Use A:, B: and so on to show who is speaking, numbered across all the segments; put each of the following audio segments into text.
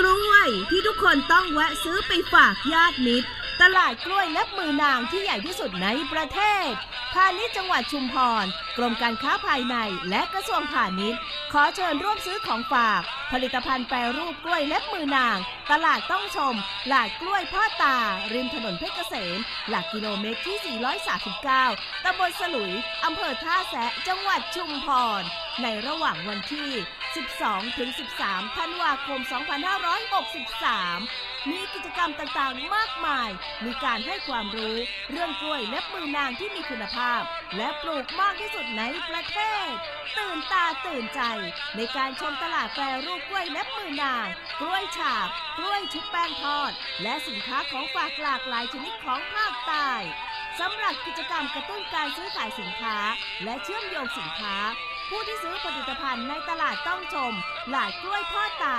A: กล้วยที่ทุกญาติมิตร ตลาดกล้วยเล็บมือนางที่ใหญ่ที่สุดในประเทศ พาณิชย์จังหวัดชุมพร กรมการค้าภายในและกระทรวงพาณิชย์ ขอเชิญร่วมซื้อของฝาก ผลิตภัณฑ์แปรรูปกล้วยเล็บมือนาง ตลาดต้องชมหลาดกล้วยพ่อตา ริมถนนเพชรเกษม หลักกิโลเมตรที่ 439ตำบลสลุยอำเภอท่าแซะจังหวัดชุมพร ในระหว่างวันที่ 12ถึง13 ธันวาคม 2563 มีกิจกรรมต่างๆ มากมาย มีการให้ความรู้เรื่องกล้วยเล็บมือนางที่มีคุณภาพ และปลูกมากที่สุดในประเทศ ตื่นตาตื่นใจ ในการชมตลาดแปรรูปกล้วยเล็บมือนาง กล้วยฉาบ กล้วยชุบแป้งทอด และสินค้าของฝากหลากหลายชนิดของภาคใต้สำหรับกิจกรรมกระตุ้นการซื้อขายสินค้า และเชื่อมโยงสินค้า ผู้ที่ซื้อผลิตภัณฑ์ในตลาดต้องชม หลาดกล้วยทอดตา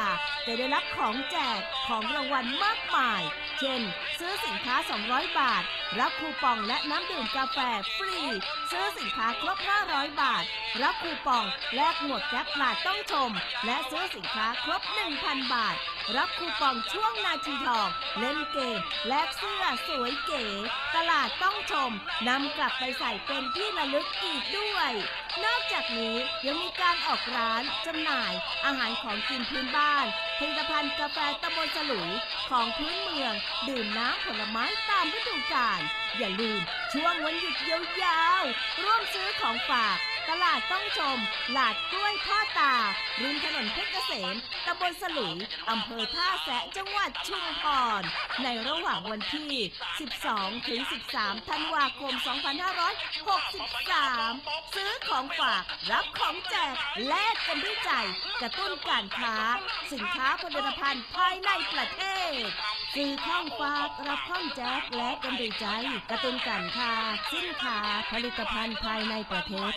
A: จะได้รับของแจกของรางวัลมากมาย เช่น ซื้อสินค้า 200 บาท รับคูปองและน้ำดื่มกาแฟฟรี ซื้อสินค้าครบ 500 บาท รับคูปองแลกหมวดแก๊ปลาดต้องชม และซื้อสินค้าครบ 1,000 บาท รับคูปองช่วงนาทีทอง เล่นเกมแลกเสื้อสวยเก๋ ตลาดต้องชมนำกลับไปใส่เป็นที่ระลึกอีกด้วย นอกจากนี้ยังมีการออกร้านจำหน่ายอาหารของกินพื้นบ้านผลิตภัณฑ์กาแฟตะบนสลุยของพื้นเมือง ดื่มน้ำผลไม้ตามฤดูกาลอย่าลืมช่วงวันหยุดยาวๆร่วมซื้อของฝาก ตลาดต้องชม หลาดกล้วยท่าตา ริมถนนเพชรเกษมตำบลสลุยอำเภอท่าแสะจังหวัดชุมพร ในระหว่างวันที่ 12 ถึง 13 ธันวาคม 2563 ซื้อของฝาก รับของแจก แลกกันด้วยใจ กระตุ้นการค้า สินค้าผลิตภัณฑ์ภายในประเทศสื่อข้องฝากรับข้องแจ๊กและกันดูใจกระตุ้นกันค่ะสินคาผลิตภัณฑ์ภายในประเทศ